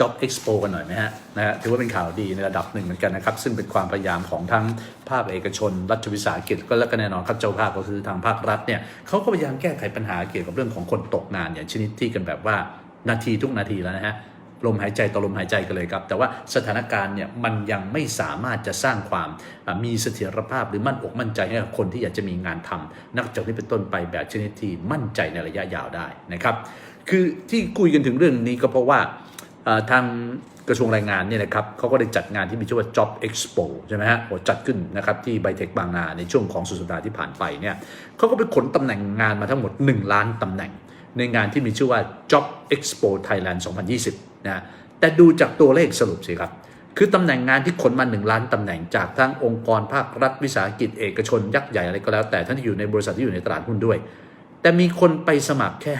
Job Expo กันหน่อยไหมฮะนะฮะถือว่าเป็นข่าวดีในระดับหนึ่งเหมือนกันนะครับ ซึ่งเป็นความพยายามของทั้งภาคเอกชน รัฐวิสาหกิจก็และก็แน่นอนครับเจ้าภาพก็คือทางภาครัฐเนี่ยเขาก็พยายามแก้ไขปัญหาเกี่ยวกับเรื่องของคนตกงานอย่างชนิดที่กันแบบว่านาทีทุกนาทีแล้วนะฮะลมหายใจต่อลมหายใจกันเลยครับ แต่ว่าสถานการณ์เนี่ยมันยังไม่สามารถจะสร้างความมีเสถียรภาพหรือมั่นอกมั่นใจให้กับคนที่อยากจะมีงานทำนับจากนี้เป็นต้นไปแบบชนิดที่มั่นใจในระยะยาวได้นะครับ คือที่คุยกันถึงเรื่องนี้ก็เพราะว่า ทางกระทรวงแรงงานเนี่ยนะครับเขาก็ได้จัดงานที่มีชื่อว่า Job Expo ใช่ไหมฮะจัดขึ้นนะครับที่ไบเทคบางนาในช่วงของสุดสัปดาห์ที่ผ่านไปเนี่ยเขาก็ไปขนตำแหน่งงานมาทั้งหมด 1 ล้านตำแหน่ง ในงานที่มีชื่อว่า Job Expo Thailand 2020 นะแต่ดูจากตัวเลขสรุปสิครับ คือตำแหน่งงานที่ขนมา 1 ล้านตำแหน่งจากทั้งองค์กรภาครัฐวิสาหกิจเอกชนยักษ์ใหญ่อะไรก็แล้วแต่ทั้งที่อยู่ในบริษัทที่อยู่ในตลาดหุ้นด้วย แต่มีคนไปสมัครแค่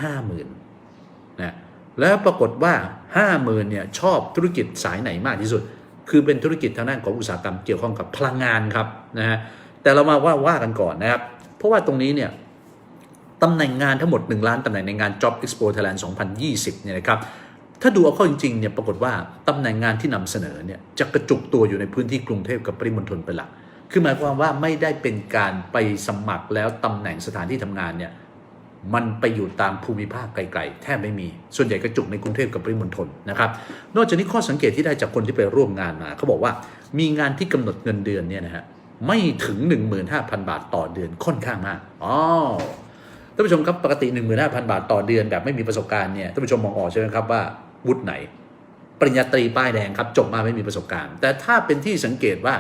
50,000นะ แล้วปรากฏว่า 50,000เนี่ยชอบธุรกิจสายไหนมากที่สุด คือเป็นธุรกิจทางด้านของอุตสาหกรรมเกี่ยวข้องกับพลังงานครับนะฮะแต่เรามาว่าว่ากันก่อนนะครับ เพราะว่าตรงนี้เนี่ยตำแหน่งงานทั้งหมด 1 ล้านตำแหน่งในงาน Job Expo Thailand 2020เนี่ยนะครับถ้าดูเอาเข้าจริงๆเนี่ยปรากฏว่าตำแหน่งงานที่นำเสนอเนี่ยจะกระจุกตัวอยู่ในพื้นที่กรุงเทพกับปริมณฑลเป็นหลัก คือหมายความว่าไม่ได้เป็นการไปสมัครแล้วตำแหน่งสถานที่ทำงานเนี่ย มันไปอยู่ตามภูมิภาคไกลๆ แทบไม่มี ส่วนใหญ่กระจุกในกรุงเทพกับปริมณฑลนะครับ นอกจากนี้ข้อสังเกตที่ได้จากคนที่ไปร่วมงานมาเขาบอกว่ามีงานที่กำหนดเงินเดือนเนี่ยนะฮะไม่ถึง 15,000 บาทต่อเดือนค่อนข้างมากอ๋อท่านผู้ชมครับปกติ 15,000 บาทต่อเดือนแบบไม่มีประสบการณ์เนี่ยท่านผู้ชมมองออกใช่ไหมครับว่าวุฒิไหน ปริญญาตรีป้ายแดงครับจบมาไม่มีประสบการณ์ แต่ถ้าเป็นที่สังเกตว่า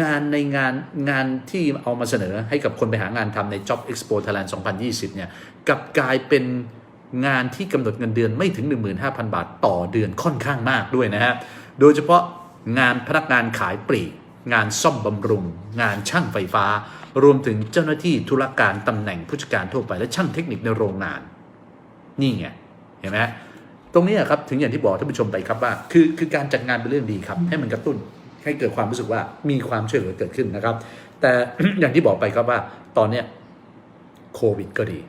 งานในงานงานที่เอามาเสนอให้กับคนไปหางานทำใน Job Expo Thailand 2020 เนี่ยกับกลายเป็นงานที่กำหนดเงินเดือนไม่ถึง 15,000 บาทต่อเดือนค่อนข้างมากด้วยนะฮะ โดยเฉพาะงานพนักงานขายปลีก งานซ่อมบำรุง งานช่างไฟฟ้า รวมถึงเจ้าหน้าที่ธุรการตำแหน่งผู้จัดการทั่วไปและช่างเทคนิคในโรงงาน นี่ไง เห็นไหมตรงนี้ครับถึงอย่างที่บอกท่านผู้ชมไปครับว่า คือคือการจัดงานเป็นเรื่องดีครับ ให้มันกระตุ้น ให้เกิดความรู้สึกว่ามีความช่วยเหลือเกิดขึ้นนะครับ แต่อย่างที่บอกไปครับว่าตอนเนี้ยโควิดก็ดี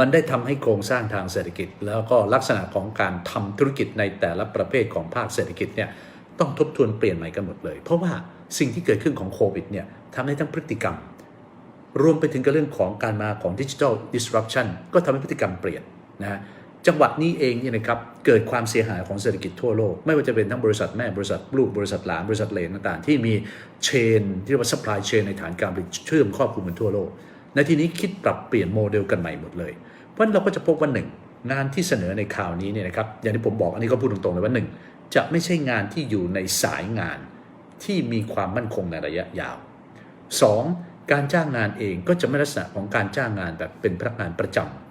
มันได้ทำให้โครงสร้างทางเศรษฐกิจ แล้วก็ลักษณะของการทำธุรกิจในแต่ละประเภทของภาคเศรษฐกิจเนี่ยต้องทบทวนเปลี่ยนใหม่กันหมดเลย เพราะว่าสิ่งที่เกิดขึ้นของโควิดเนี่ยทำให้ทั้งพฤติกรรม รวมไปถึงกับเรื่องของการมาของดิจิทัล disruption ก็ทำให้พฤติกรรมเปลี่ยนนะ จังหวัดนี้เองเนี่ยนะครับเกิดความเสียหายของเศรษฐกิจทั่วโลก ไม่ว่าจะเป็นทั้งบริษัทแม่บริษัทลูกบริษัทหลานบริษัทเลนต่างๆ ที่มีเชน ที่เรียกว่า supply chain ในฐานการผลิตเชื่อมครอบคลุมกันทั่วโลก ในที่นี้คิดปรับเปลี่ยนโมเดลกันใหม่หมดเลย เพราะนั้นเราก็จะพบว่าหนึ่งงานที่เสนอในข่าวนี้เนี่ยนะครับอย่างที่ผมบอกอันนี้ก็พูดตรงๆเลยว่าหนึ่งจะไม่ใช่งานที่อยู่ในสายงานที่มีความมั่นคงในระยะยาว 2. การจ้างงานเองก็จะไม่ลักษณะของการจ้างงานแบบเป็นพนักงานประจำ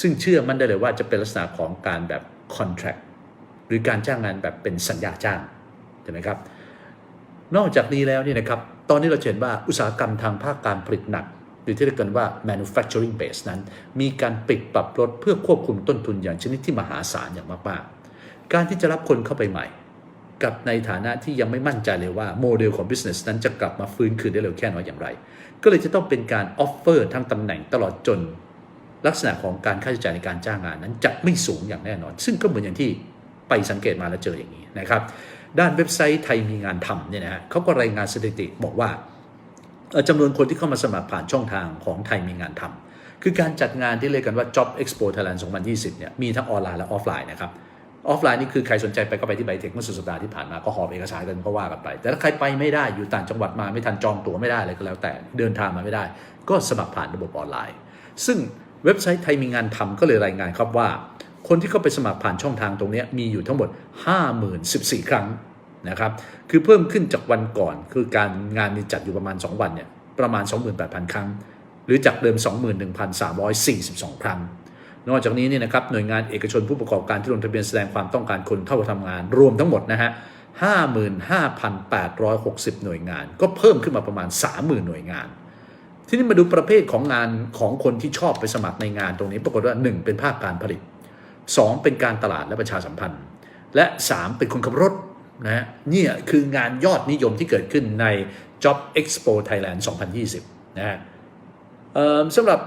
ซึ่งเชื่อมั่นได้เลยว่าจะเป็นลักษณะของการแบบ contract หรือการจ้างงานแบบเป็นสัญญาจ้างใช่ไหมครับ นอกจากนี้แล้วนี่นะครับ ตอนนี้เราเห็นว่าอุตสาหกรรมทางภาคการผลิตหนัก หรือที่เรียกกันว่า manufacturing base นั้น มีการปิดปรับลดเพื่อควบคุมต้นทุนอย่างชนิดที่มหาศาลอย่างมากๆ การที่จะรับคนเข้าไปใหม่ กับในฐานะที่ยังไม่มั่นใจเลยว่าโมเดลของ business นั้นจะกลับมาฟื้นคืนได้เร็วแค่น้อยอย่างไร ก็เลยจะต้องเป็นการ offer ทั้งตำแหน่งตลอดจน ลักษณะของการค่าใช้จ่ายในการจ้างงานนั้นจะไม่สูงอย่างแน่นอน ซึ่งก็เหมือนอย่างที่ไปสังเกตมาแล้วเจออย่างนี้นะครับ ด้านเว็บไซต์ไทยมีงานทำเนี่ยนะฮะเขาก็รายงานสถิติบอกว่าจำนวนคนที่เข้ามาสมัครผ่านช่องทางของไทยมีงานทำคือการจัดงานที่เรียกกันว่า Job Expo Thailand 2020 เนี่ยมีทั้งออนไลน์และออฟไลน์นะครับออฟไลน์นี่คือใครสนใจไปก็ไปที่ไบเทคเมื่อสุดสัปดาห์ที่ผ่านมาก็หอบเอกสารกันก็ว่ากันไป แต่ถ้าใครไปไม่ได้อยู่ต่างจังหวัดมาไม่ทันจองตั๋วไม่ได้อะไรก็แล้วแต่เดินทางมาไม่ได้ ก็สมัครผ่านระบบออนไลน์ ซึ่ง เว็บไซต์ไทยมีงานทำก็เลยรายงานครับว่า คนที่เข้าไปสมัครผ่านช่องทางตรงนี้มีอยู่ทั้งหมด 50,014 ครั้งนะครับ คือเพิ่มขึ้นจากวันก่อน คือการงานมีจัดอยู่ประมาณ 2 วันเนี่ยประมาณ 28,000 ครั้ง หรือจากเดิม 21,342 ครั้ง นอกจากนี้เนี่ยนะครับหน่วยงานเอกชนผู้ประกอบการที่ลงทะเบียนแสดงความต้องการคนเข้ามาทำงาน รวมทั้งหมดนะฮะ55,860 หน่วยงาน ก็เพิ่มขึ้นมาประมาณ 30,000 หน่วยงาน ทีนี้มาดูประเภทของงานของคนที่ชอบไปสมัครในงานตรงนี้ ปรากฏว่า 1 เป็นภาคการผลิต 2 เป็นการตลาดและประชาสัมพันธ์ และ 3 เป็นคนขับรถนะฮะเนี่ยคืองานยอดนิยมที่เกิดขึ้นใน Job Expo Thailand 2020 นะฮะสำหรับ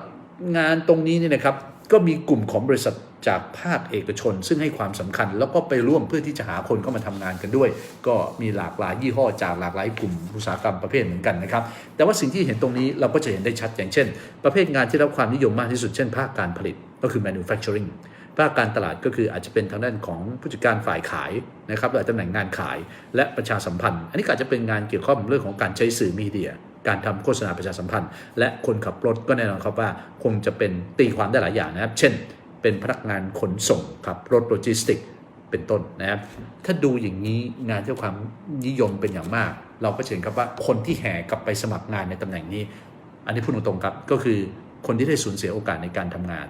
งานตรงนี้เนี่ยนะครับ ก็มีกลุ่มของบริษัทจากภาคเอกชน ซึ่งให้ความสำคัญ แล้วก็ไปร่วมเพื่อที่จะหาคนเข้ามาทำงานกันด้วย ก็มีหลากหลายยี่ห้อจากหลากหลายกลุ่มอุตสาหกรรมประเภทเหมือนกันนะครับ แต่ว่าสิ่งที่เห็นตรงนี้เราก็จะเห็นได้ชัดอย่างเช่น ประเภทงานที่รับความนิยมมากที่สุดเช่น ภาคการผลิตก็คือ manufacturing ภาคการตลาดก็คืออาจจะเป็นทางด้านของผู้จัดการฝ่ายขายนะครับหรือตำแหน่งงานขายและประชาสัมพันธ์ อันนี้ก็อาจจะเป็นงานเกี่ยวข้องกับเรื่องของการใช้สื่อมีเดีย การทำโฆษณาประชาสัมพันธ์ และคนขับรถก็แน่นอนครับว่าคงจะเป็นตีความได้หลายอย่างนะครับ เช่น เป็นพนักงานขนส่งขับรถโลจิสติก เป็นต้นนะครับ ถ้าดูอย่างนี้งานที่ความนิยมเป็นอย่างมาก เราก็จะเห็นครับว่าคนที่แห่กลับไปสมัครงานในตำแหน่งนี้ อันนี้พูดตรงๆครับก็คือคนที่ได้สูญเสียโอกาสในการทำงาน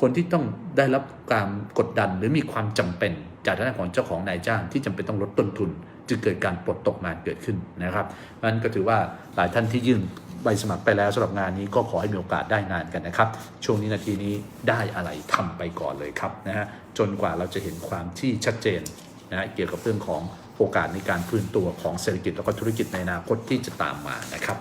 คนที่ต้องได้รับการกดดันหรือมีความจำเป็น จากทางด้านของเจ้าของนายจ้าง ที่จำเป็นต้องลดต้นทุน จึงเกิดการปลดตกงานเกิดขึ้นนะครับนั้นก็ถือว่าหลายท่านที่ยื่นใบสมัครไปแล้วสำหรับงานนี้ก็ขอให้มีโอกาสได้งานกันนะครับ ช่วงนี้นาทีนี้ได้อะไรทำไปก่อนเลยครับนะฮะจนกว่าเราจะเห็นความที่ชัดเจนนะฮะเกี่ยวกับเรื่องของโอกาสในการฟื้นตัวของเศรษฐกิจแล้วก็ธุรกิจในอนาคตที่จะตามมานะครับ